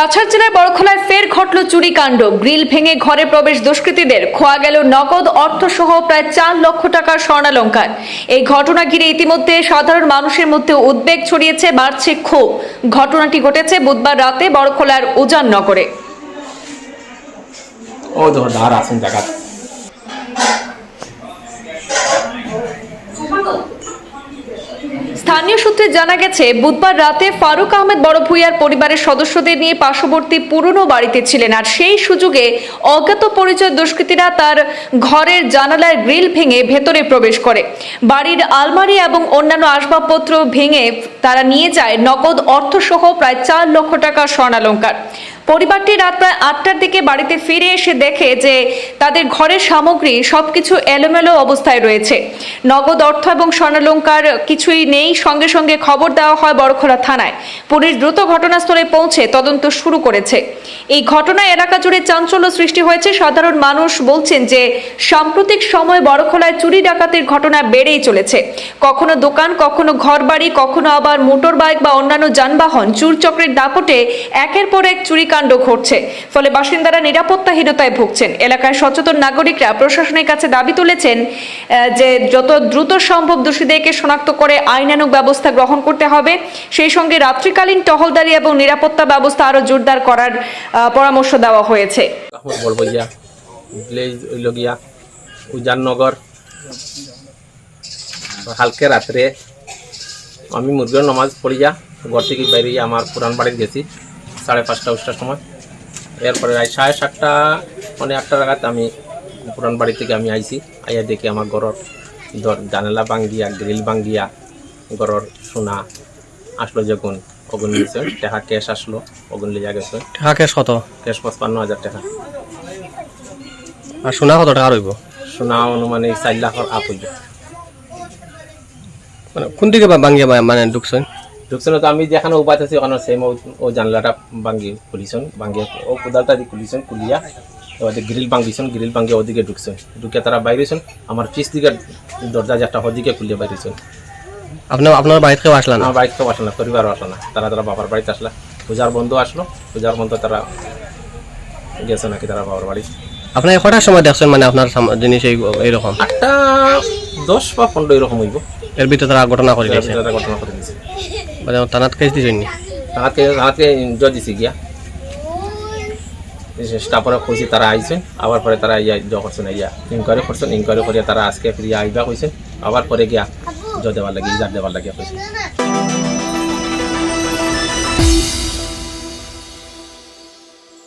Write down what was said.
কাছাড় জেলার বড়খলায় ফের ঘটল চুরি কাণ্ড গ্রিল ভেঙে ঘরে প্রবেশ দুষ্কৃতীদের। খোয়া গেল নগদ অর্থ সহ প্রায় চার লক্ষ টাকার স্বর্ণালঙ্কার। এই ঘটনা ঘিরে ইতিমধ্যে সাধারণ মানুষের মধ্যে উদ্বেগ ছড়িয়েছে, বাড়ছে ক্ষোভ। ঘটনাটি ঘটেছে বুধবার রাতে বড়খলার উজান নগরে ও, ধার আছেন জায়গা স্থানীয় সূত্রে জানা গেছে, বুধবার রাতে ফারুক আহমেদ বড় ভূঁইয়ার পরিবারের সদস্যদের নিয়ে পার্শ্ববর্তী পুরনো বাড়িতে ছিলেন আর সেই সুযোগে অজ্ঞাত পরিচয় দুষ্কৃতীরা তার ঘরের জানালার গ্রিল ভেঙে ভেতরে প্রবেশ করে। বাড়ির আলমারি এবং অন্যান্য আসবাবপত্র ভেঙে তারা নিয়ে যায় নগদ অর্থসহ প্রায় চার লক্ষ টাকা স্বর্ণালঙ্কার। পরিবারটি রাত প্রায় আটটার দিকে বাড়িতে ফিরে এসে দেখে যে তাদের ঘরের সামগ্রী সবকিছু এলোমেলো অবস্থায় রয়েছে। নগদ অর্থ এবং স্বর্ণালঙ্কার কিছুই নেই সঙ্গে সঙ্গে খবর দেওয়া হয় বড়খোলা থানায়। পুলিশ দ্রুত ঘটনাস্থলে পৌঁছে তদন্ত শুরু করেছে। এই ঘটনায় এলাকা জুড়ে চাঞ্চল্য সৃষ্টি হয়েছে। সাধারণ মানুষ বলছেন যে, সাম্প্রতিক সময় বড়খোলায় চুরি ডাকাতির ঘটনা বেড়েই চলেছে। কখনো দোকান, কখনো ঘরবাড়ি, কখনো আবার মোটর বাইক বা অন্যান্য যানবাহন চুরচক্রের দাপটে একের পর এক চুরিকাণ্ড ঘটছে। ফলে বাসিন্দারা নিরাপত্তাহীনতায় ভুগছেন। এলাকায় সচেতন নাগরিকরা প্রশাসনের কাছে দাবি তুলেছেন যে যত দ্রুত সম্ভব দোষীদেরকে শনাক্ত করে আইনানুগ ব্যবস্থা গ্রহণ করতে হবে। সেই সঙ্গে রাত্রিকালীন টহলদারি এবং নিরাপত্তা ব্যবস্থা আরও জোরদার করার পরামর্শ দেওয়া হয়েছে। উজাননগর, হালকে রাত্রে আমি মুরগির নমাজ পড়িয়া ঘর থেকে বাইরে আমার পুরান বাড়িতে গেছি, সাড়ে পাঁচটা উঠটার সময়। এরপরে রাত সাড়ে সাতটা মানে আটটা নাগাদ আমি পুরান বাড়ি থেকে আমি আইছি, আইয়া দেখি আমার ঘরের জানালা ভাঙ্গিয়া, গ্রিল ভাঙ্গিয়া ঘরের সোনা আসলো যখন অগুন নিয়েছে টাকা ক্যাশ আসলো অগুন লিয়া গেছে। টাকা ক্যাশ কত? ক্যাশ পঁচপান্ন হাজার টাকা। আর সোনা কত টাকা রইব? সোনা অনুমানিক চার লাখর আপ হইল মানে কোন দিকে বা- ভাঙ্গিয়া মানে ঢুকছেন? ঢুকছেন তো আমি যেখানে উপায় আছি ওখানে সেম ও জানলাটা ভাঙ্গি খুলিছেন ভাঙ্গিয়ে ও কোদালটা দিয়ে খুলিছেন খুলিয়া ওদের গ্রিল ভাঙ্গিছেন গ্রিল ভাঙ্গিয়ে ওদিকে ঢুকছেন। ঢুকে তারা বাইরেছেন আমার পিস দিকে দরজা যেটা ওদিকে খুলিয়ে বাইরেছেন। আপনার আপনার বাড়িতে কেউ আসলা না? আমার বাড়িতে আসলো না পরিবারও আসলো না। তারা তারা বাবার বাড়িতে আসলা। পূজার বন্ধু আসলো পূজার বন্ধু তারা গেছে নাকি তারা বাবার বাড়ি। আপনি কটার সময় দেখছেন মানে আপনার জিনিস এই এইরকম? আটটা দশ বা পনেরো এরকম হইব। এর ভিতরে তারা ঘটনা করে দিয়েছে। ঘটনা করে দিয়েছে। মানে থানাত কেস দিয়েছেন নি তাহাতে তাহাতে জয় দিছি গিয়া। স্টাফরা কইছে তারা আইছে, আবার পরে তারা ইয়া জ করছেন ইয়া ইনকোয়ারি করছেন ইনকোয়ারি করিয়া তারা আজকে ফিরিয়া আইবা কইছে, আবার পরে গিয়া জ দেওয়ার লাগে, ইজার দেওয়ার লাগিয়া কইছেন